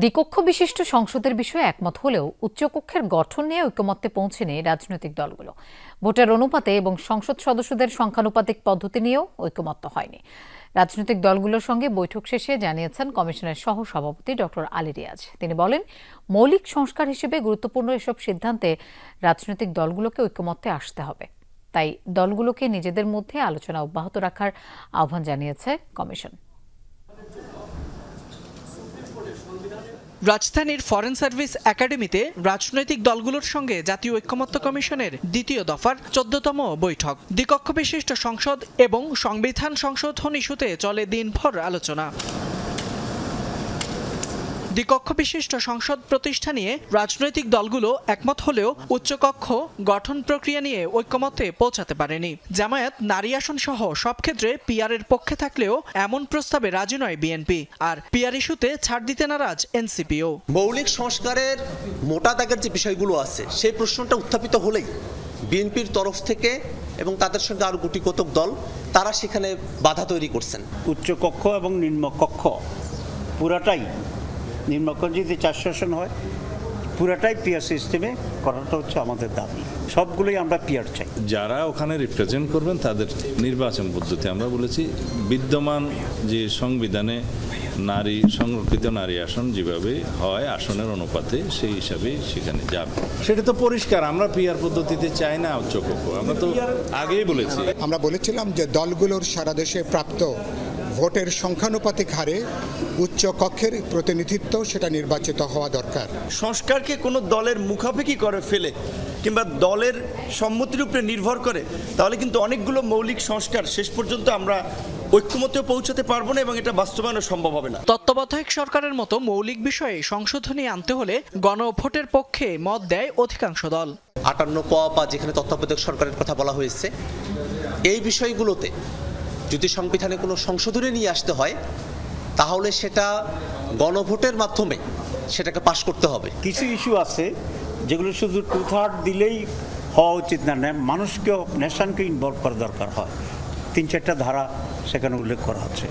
দ্বিকক্ষ বিশিষ্ট সংসদের বিষয়ে একমত হলেও উচ্চকক্ষের গঠন নিয়ে ঐকমত্যে পৌঁছেনি রাজনৈতিক দলগুলো। ভোটের অনুপাতে এবং সংসদ সদস্যদের সংখ্যানুপাতিক পদ্ধতি নিয়েও ঐকমত্য হয়নি। রাজনৈতিক দলগুলোর সঙ্গে বৈঠক শেষে জানিয়েছেন কমিশনের সহ সভাপতি ডক্টর আলী রিয়াজ। তিনি বলেন, মৌলিক সংস্কার হিসেবে গুরুত্বপূর্ণ এসব সিদ্ধান্তে রাজনৈতিক দলগুলোকে ঐকমত্যে আসতে হবে। তাই দলগুলোকে নিজেদের মধ্যে আলোচনা অব্যাহত রাখার আহ্বান জানিয়েছে কমিশন। রাজধানীর ফরেন সার্ভিস একাডেমিতে রাজনৈতিক দলগুলোর সঙ্গে জাতীয় ঐক্যমত্য কমিশনের দ্বিতীয় দফার চোদ্দতম বৈঠক। দ্বিকক্ষ বিশিষ্ট সংসদ এবং সংবিধান সংশোধন ইস্যুতে চলে দিনভর আলোচনা। দ্বিকক্ষ বিশিষ্ট সংসদ প্রতিষ্ঠা নিয়ে রাজনৈতিক দলগুলো একমত হলেও উচ্চকক্ষ গঠন প্রক্রিয়া নিয়ে ঐক্যমতে পৌঁছাতে পারেনি। জামায়াত নারী আসন সহ সব ক্ষেত্রে পিয়ারের পক্ষে থাকলেও এমন প্রস্তাবে রাজি নয় বিএনপি আর পিয়ার ইস্যুতে ছাড় দিতে নারাজ এনসিপিও মৌলিক সংস্কারের মোটা দাগের যে বিষয়গুলো আছে সেই প্রশ্নটা উত্থাপিত হলেই বিএনপির তরফ থেকে এবং তাদের সঙ্গে আরও গুটি কতক দল তারা সেখানে বাধা তৈরি করছেন। উচ্চ কক্ষ এবং নিম্ন কক্ষ পুরাটাই নিম্নকক্ষ যদি চারশো আসন হয় পুরাটাই পিয়ার সিস্টেমে করাটা হচ্ছে আমাদের দাবি। সবগুলোই আমরা পিয়ার চাই। যারা ওখানে রিপ্রেজেন্ট করবেন তাদের নির্বাচন পদ্ধতি আমরা বলেছি বিদ্যমান যে সংবিধানে নারী সংরক্ষিত নারী আসন যেভাবে হয় আসনের অনুপাতে সেই হিসাবে সেখানে যাবে। সেটা তো পরিষ্কার আমরা পিয়ার পদ্ধতিতে চাই না উচ্চকক্ষ আমরা তো আগেই বলেছি। আমরা বলেছিলাম যে দলগুলোর সারা দেশে প্রাপ্ত ভোটের সংখ্যানুপাতিক হারে উচ্চ কক্ষের প্রতিনিধিত্ব সেটা নির্বাচিত হওয়া দরকার। সংস্কারকে কোনো দলের মুখাপেক্ষি করে ফেলে কিংবা দলের সম্মতির উপরে নির্ভর করে তাহলে কিন্তু অনেকগুলো মৌলিক সংস্কার শেষ পর্যন্ত আমরা ঐক্যমতে পৌঁছাতে পারব না এবং এটা বাস্তবায়নও সম্ভব হবে না। তত্ত্বাবধায়ক সরকারের মতো মৌলিক বিষয়ে সংশোধনী আনতে হলে গণভোটের পক্ষে মত দেয় অধিকাংশ দল। আটান্ন প বা যেখানে তত্ত্বাবধায়ক সরকারের কথা বলা হয়েছে এই বিষয়গুলোতে যদি সংবিধানে কোনো সংশোধনী নিয়ে আসতে হয় তাহলে সেটা গণভোটের মাধ্যমে সেটাকে পাশ করতে হবে। কিছু ইস্যু আছে যেগুলো শুধু টু থার্ড দিলেই হওয়া উচিত না মানুষকেও নেশনকে ইনভলভ করা দরকার হয়। তিন চারটা ধারা সেখানে উল্লেখ করা হচ্ছে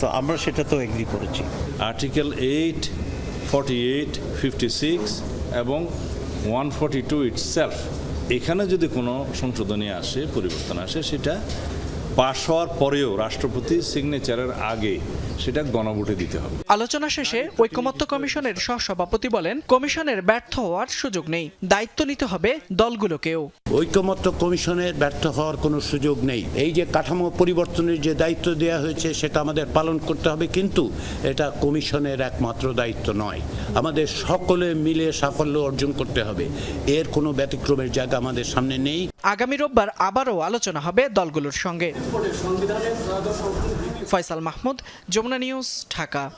তো আমরা সেটা তো এগ্রি করেছি। Article eight forty eight fifty six এবং ওয়ান ফর্টি টু ইটসেলফ এখানে যদি কোনো সংশোধনী আসে পরিবর্তন আসে সেটা পাশ হওয়ার পরেও রাষ্ট্রপতি সিগনেচারের আগে সেটা গণভোটে দিতে হবে। আলোচনা শেষে ঐকমত্য কমিশনের সহসভাপতি বলেন কমিশনের ব্যর্থ হওয়ার সুযোগ নেই দায়িত্ব নিতে হবে দলগুলোকেও। ঐকমত্য কমিশনের ব্যর্থ হওয়ার কোনো সুযোগ নেই। এই যে কাঠামো পরিবর্তনের যে দায়িত্ব দেওয়া হয়েছে সেটা আমাদের পালন করতে হবে কিন্তু এটা কমিশনের একমাত্র দায়িত্ব নয়। আমাদের সকলে মিলে সাফল্য অর্জন করতে হবে। এর কোনো ব্যতিক্রমের জায়গা আমাদের সামনে নেই। আগামী রোববার আবারও আলোচনা হবে দলগুলোর সঙ্গে। ফয়সাল মাহমুদ যমুনা নিউজ ঢাকা।